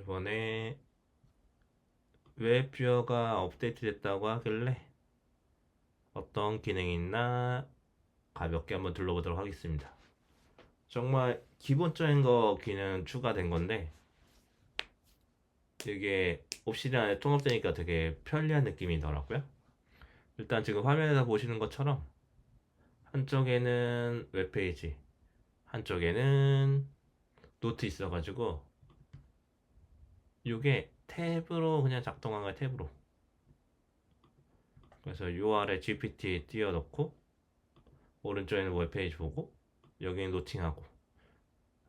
이번에 웹뷰어가 업데이트 됐다고 하길래 어떤 기능이 있나 가볍게 한번 둘러보도록 하겠습니다. 정말 기본적인 거 기능 추가된 건데 이게 옵시디안 안에 통합되니까 되게 편리한 느낌이더라고요. 일단 지금 화면에서 보시는 것처럼 한쪽에는 웹페이지, 한쪽에는 노트 있어가지고 이게 탭으로 그냥 작동한 거야 탭으로. 그래서 UR에 GPT 띄워놓고 오른쪽에는 웹페이지 보고 여기는 노팅하고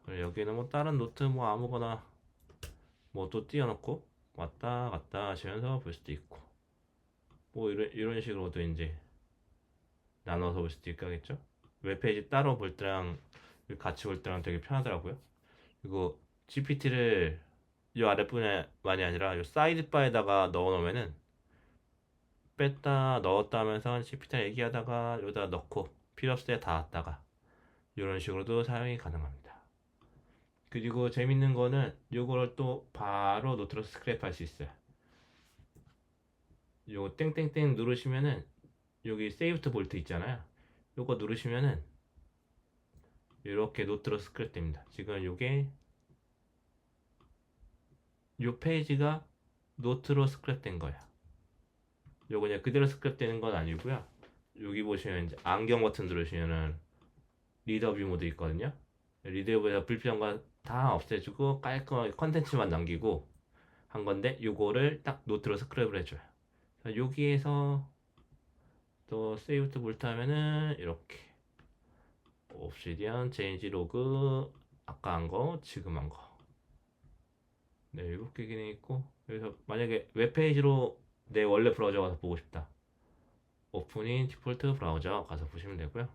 여기는 뭐 다른 노트 뭐 아무거나 뭐 또 띄워놓고 왔다 갔다 하시면서 볼 수도 있고 뭐 이런 이런 식으로도 이제 나눠서 볼 수도 있겠죠. 웹페이지 따로 볼 때랑 같이 볼 때랑 되게 편하더라고요. 그리고 GPT를 이 아랫부분만이 아니라 이 사이드 바에다가 넣어놓으면은 뺐다 넣었다 하면서 GPT랑 얘기하다가 여기다 넣고 필요 없을 때 닫았다가 이런 식으로도 사용이 가능합니다. 그리고 재밌는 거는 요거를 또 바로 노트로 스크랩 할 수 있어요. 요거 땡땡땡 누르시면은 여기 세이브 투 볼트 있잖아요. 요거 누르시면은 이렇게 노트로 스크랩 됩니다. 지금 요게 요 페이지가 노트로 스크랩 된 거야. 요거 그냥 그대로 스크랩 되는 건 아니고요. 여기 보시면 이제 안경 버튼 누르시면은 리더뷰 모드 있거든요. 리더뷰에서 불필요한 거 다 없애주고 깔끔하게 컨텐츠만 남기고 한 건데 요거를 딱 노트로 스크랩을 해줘요. 여기에서 또 세이브 투 볼트 하면은 이렇게 옵시디언 체인지 로그 아까 한 거 지금 한 거. 네, 일곱 개 기능이 있고 그래서 만약에 웹페이지로 내 원래 브라우저 가서 보고 싶다. 오픈인 디폴트 브라우저 가서 보시면 되고요.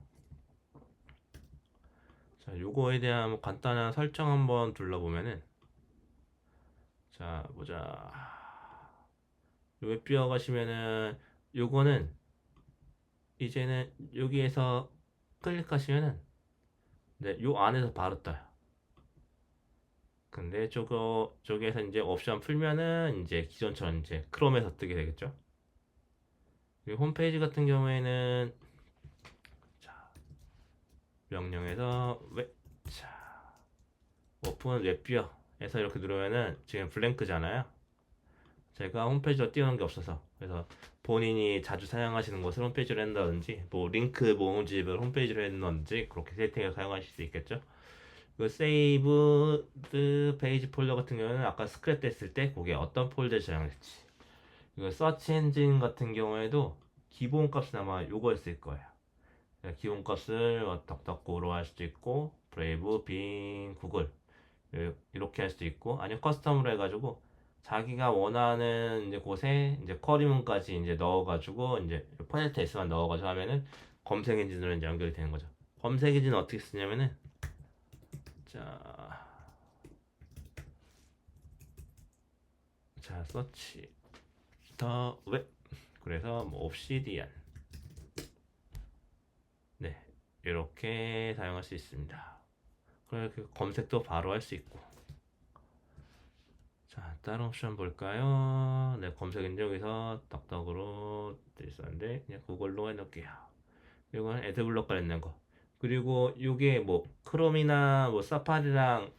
자, 요거에 대한 뭐 간단한 설정 한번 둘러보면은 자, 보자. 웹뷰어 가시면은 요거는 이제는 여기에서 클릭하시면은 네, 요 안에서 바로 떠요. 근데 저거 저기에서 이제 옵션 풀면은 이제 기존처럼 이제 크롬에서 뜨게 되겠죠. 그리고 홈페이지 같은 경우에는 자 명령에서 웹 자, 오픈 웹뷰어에서 이렇게 누르면은 지금 블랭크잖아요. 제가 홈페이지로 띄우는 게 없어서 그래서 본인이 자주 사용하시는 것을 홈페이지로 한다든지 뭐 링크 모음집을 홈페이지로 했는지 그렇게 세팅해서 사용하실 수 있겠죠. 그 세이브 페이지 폴더 같은 경우는 아까 스크랩 됐을 때 그게 어떤 폴더에 저장될지 이거 서치 엔진 같은 경우에도 기본 값은 아마 요거였을 거예요. 그러니까 기본 값을 덕덕고로 할 수도 있고 브레이브, 빙, 구글 이렇게 할 수도 있고 아니면 커스텀으로 해가지고 자기가 원하는 이제 곳에 이제 쿼리문까지 이제 넣어가지고 이제 퍼센트 S만 넣어가지고 하면은 검색 엔진으로 연결이 되는 거죠. 검색 엔진은 어떻게 쓰냐면은 자, 자 서치 더 웹 그래서 뭐 옵시디안 네 이렇게 사용할 수 있습니다. 그렇게 검색도 바로 할 수 있고 자 다른 옵션 볼까요? 네 검색 딱딱으로 돼 있었는데 그냥 그걸로 해놓을게요. 이건 애드블럭 관련된 거. 그리고 이게 뭐 크롬이나 뭐 사파리랑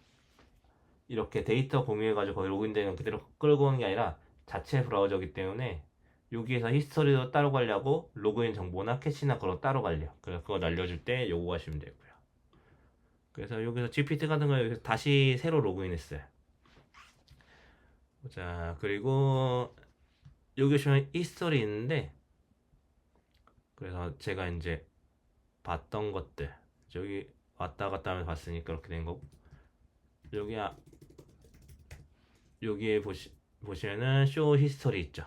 이렇게 데이터 공유해가지고 거기 로그인되는 그대로 끌고 오는 게 아니라 자체 브라우저기 때문에 여기에서 히스토리도 따로 관리하고 로그인 정보나 캐시나 그런 거 따로 관리해요. 그래서 그거 날려줄 때 요거 하시면 되고요. 그래서 여기서 GPT 같은 거 여기서 다시 새로 로그인했어요. 자 그리고 여기 보시면 히스토리 있는데 그래서 제가 이제 봤던 것들 여기 왔다 갔다 하면서 봤으니까 그렇게 된 거고 여기 아, 여기에 보시 보시면은 쇼 히스토리 있죠.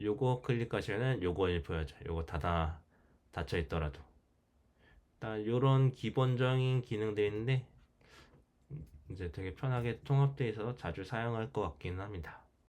요거 클릭하시면은 요거 보여져. 요거 닫아 닫혀 있더라도 일단 요런 기본적인 기능들이 있는데 이제 되게 편하게 통합되어 있어서 자주 사용할 것 같기는 합니다.